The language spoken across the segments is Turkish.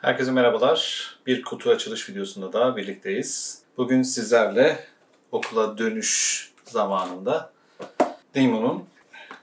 Herkese merhabalar. Bir kutu açılış videosunda daha birlikteyiz. Bugün sizlerle okula dönüş zamanında Demon'un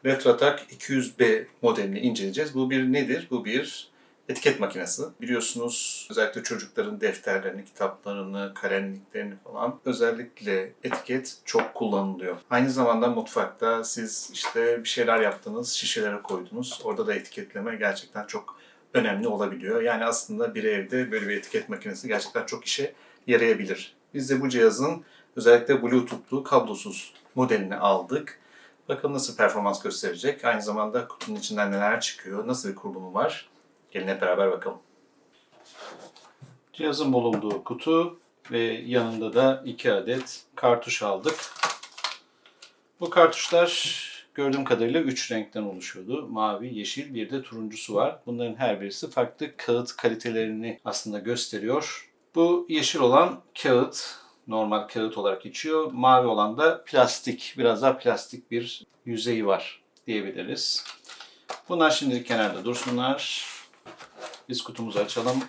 RetroTak 200B modelini inceleyeceğiz. Bu bir nedir? Bu bir etiket makinesi. Biliyorsunuz özellikle çocukların defterlerini, kitaplarını, kalemliklerini falan özellikle etiket çok kullanılıyor. Aynı zamanda mutfakta siz işte bir şeyler yaptınız, şişelere koydunuz. Orada da etiketleme gerçekten çok önemli olabiliyor. Yani aslında bir evde böyle bir etiket makinesi gerçekten çok işe yarayabilir. Biz de bu cihazın özellikle Bluetooth'lu kablosuz modelini aldık. Bakalım nasıl performans gösterecek. Aynı zamanda kutunun içinden neler çıkıyor, nasıl bir kurulumu var. Gelin hep beraber bakalım. Cihazın bulunduğu kutu ve yanında da iki adet kartuş aldık. Bu kartuşlar gördüğüm kadarıyla 3 renkten oluşuyordu. Mavi, yeşil, bir de turuncusu var. Bunların her birisi farklı kağıt kalitelerini aslında gösteriyor. Bu yeşil olan kağıt, normal kağıt olarak geçiyor. Mavi olan da plastik, biraz daha plastik bir yüzeyi var diyebiliriz. Bunlar şimdilik kenarda dursunlar. Biz kutumuzu açalım.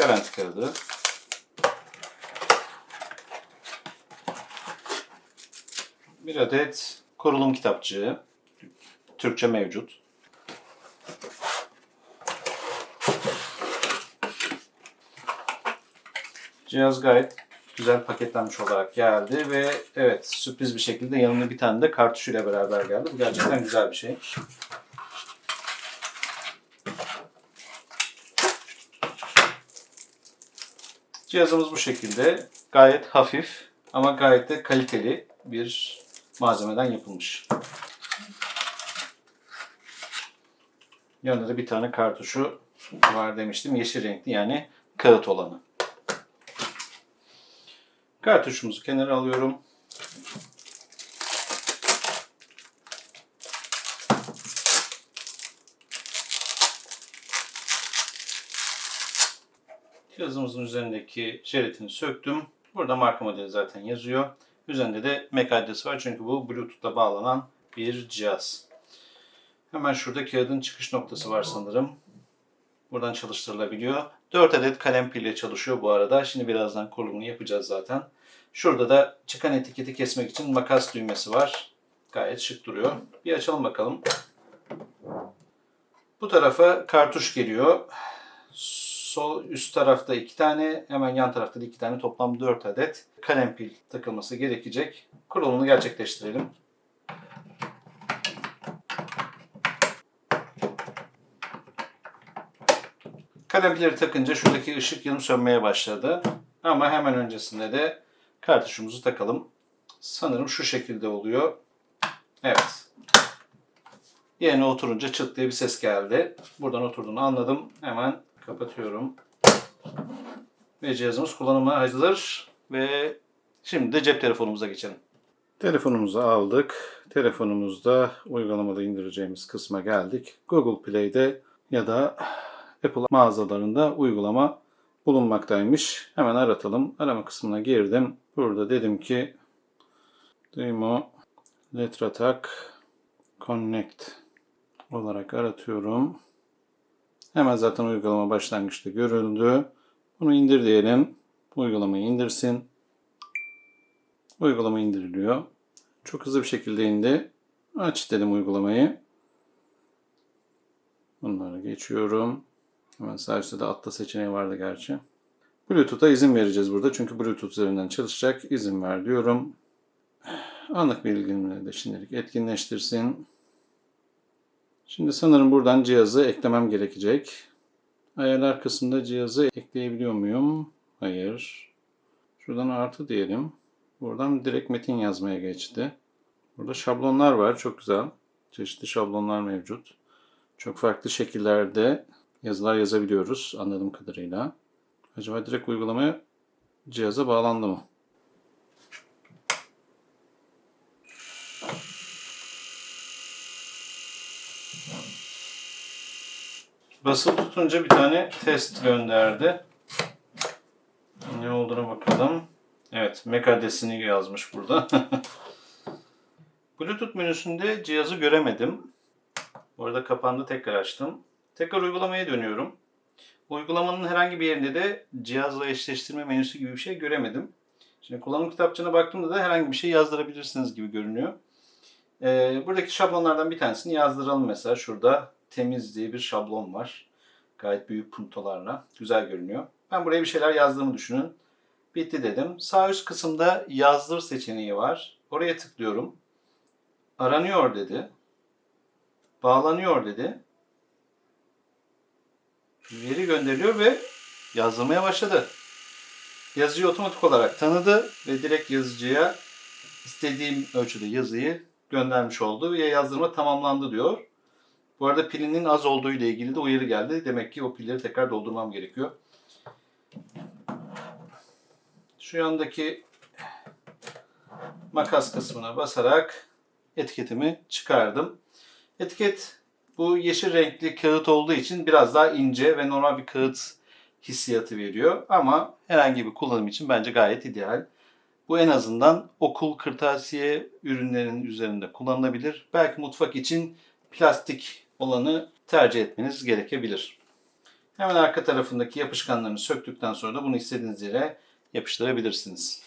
Garanti kağıdı. Bir adet kurulum kitapçığı. Türkçe mevcut. Cihaz gayet güzel paketlenmiş olarak geldi ve evet sürpriz bir şekilde yanına bir tane de kartuşuyla beraber geldi. Bu gerçekten güzel bir şey. Cihazımız bu şekilde. Gayet hafif ama gayet de kaliteli bir malzemeden yapılmış. Yanında da bir tane kartuşu var demiştim. Yeşil renkli yani kağıt olanı. Kartuşumuzu kenara alıyorum. Cihazımızın üzerindeki jelatini söktüm. Burada marka modeli zaten yazıyor. Üzerinde de MAC adresi var çünkü bu Bluetooth'la bağlanan bir cihaz. Hemen şurada kağıdın çıkış noktası var sanırım. Buradan çalıştırılabiliyor. 4 adet kalem pille çalışıyor bu arada. Şimdi birazdan kurulumunu yapacağız zaten. Şurada da çıkan etiketi kesmek için makas düğmesi var. Gayet şık duruyor. Bir açalım bakalım. Bu tarafa kartuş geliyor. Sol üst tarafta iki tane, hemen yan tarafta da iki tane toplam 4 adet kalem pil takılması gerekecek. Kurulumunu gerçekleştirelim. Kalem pilleri takınca şuradaki ışık yanıp sönmeye başladı. Ama hemen öncesinde de kartuşumuzu takalım. Sanırım şu şekilde oluyor. Evet. Yerine oturunca çıt diye bir ses geldi. Buradan oturduğunu anladım. Hemen kapatıyorum. Ve cihazımız kullanıma hazır. Ve şimdi de cep telefonumuza geçelim. Telefonumuzu aldık. Telefonumuzda uygulamada indireceğimiz kısma geldik. Google Play'de ya da Apple mağazalarında uygulama bulunmaktaymış. Hemen aratalım. Arama kısmına girdim. Burada dedim ki Demo Letratak Connect olarak aratıyorum. Hemen zaten uygulama başlangıçta görüldü. Bunu indir diyelim. Uygulamayı indirsin. Uygulama indiriliyor. Çok hızlı bir şekilde indi. Aç dedim uygulamayı. Bunları geçiyorum. Hemen sağ üstte de atla seçeneği vardı gerçi. Bluetooth'a izin vereceğiz burada. Çünkü Bluetooth üzerinden çalışacak. İzin ver diyorum. Anlık bilgilimleri de şimdilik etkinleştirsin. Şimdi sanırım buradan cihazı eklemem gerekecek. Ayarlar kısmında cihazı ekleyebiliyor muyum? Hayır. Şuradan artı diyelim. Buradan direkt metin yazmaya geçti. Burada şablonlar var. Çok güzel. Çeşitli şablonlar mevcut. Çok farklı şekillerde yazılar yazabiliyoruz anladığım kadarıyla. Acaba direkt uygulamaya cihaza bağlandı mı? Basılı tutunca bir tane test gönderdi. Ne olduğuna bakalım. Evet, MAC adresini yazmış burada. Bluetooth menüsünde cihazı göremedim. Bu arada kapandı tekrar açtım. Tekrar uygulamaya dönüyorum. Uygulamanın herhangi bir yerinde de cihazla eşleştirme menüsü gibi bir şey göremedim. Şimdi kullanım kitapçığına baktığımda da herhangi bir şey yazdırabilirsiniz gibi görünüyor. Ee, buradaki şablonlardan bir tanesini yazdıralım mesela. Şurada temiz diye bir şablon var. Gayet büyük puntolarla. Güzel görünüyor. Ben buraya bir şeyler yazdığımı düşünün. Bitti dedim. Sağ üst kısımda yazdır seçeneği var. Oraya tıklıyorum. Aranıyor dedi. Bağlanıyor dedi. Veri gönderiliyor ve yazdırmaya başladı. Yazıcıyı otomatik olarak tanıdı ve direkt yazıcıya istediğim ölçüde yazıyı göndermiş oldu ve yazdırma tamamlandı diyor. Bu arada pilinin az olduğu ile ilgili de uyarı geldi. Demek ki o pilleri tekrar doldurmam gerekiyor. Şu yandaki makas kısmına basarak etiketimi çıkardım. Etiket bu yeşil renkli kağıt olduğu için biraz daha ince ve normal bir kağıt hissiyatı veriyor. Ama herhangi bir kullanım için bence gayet ideal. Bu en azından okul kırtasiye ürünlerinin üzerinde kullanılabilir. Belki mutfak için plastik olanı tercih etmeniz gerekebilir. Hemen arka tarafındaki yapışkanlarını söktükten sonra da bunu istediğiniz yere yapıştırabilirsiniz.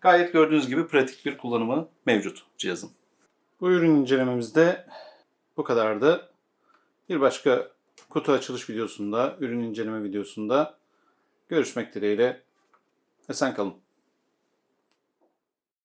Gayet gördüğünüz gibi pratik bir kullanımı mevcut cihazın. Bu ürün incelememizde bu kadardı. Bir başka kutu açılış videosunda, ürün inceleme videosunda görüşmek dileğiyle. Esen kalın.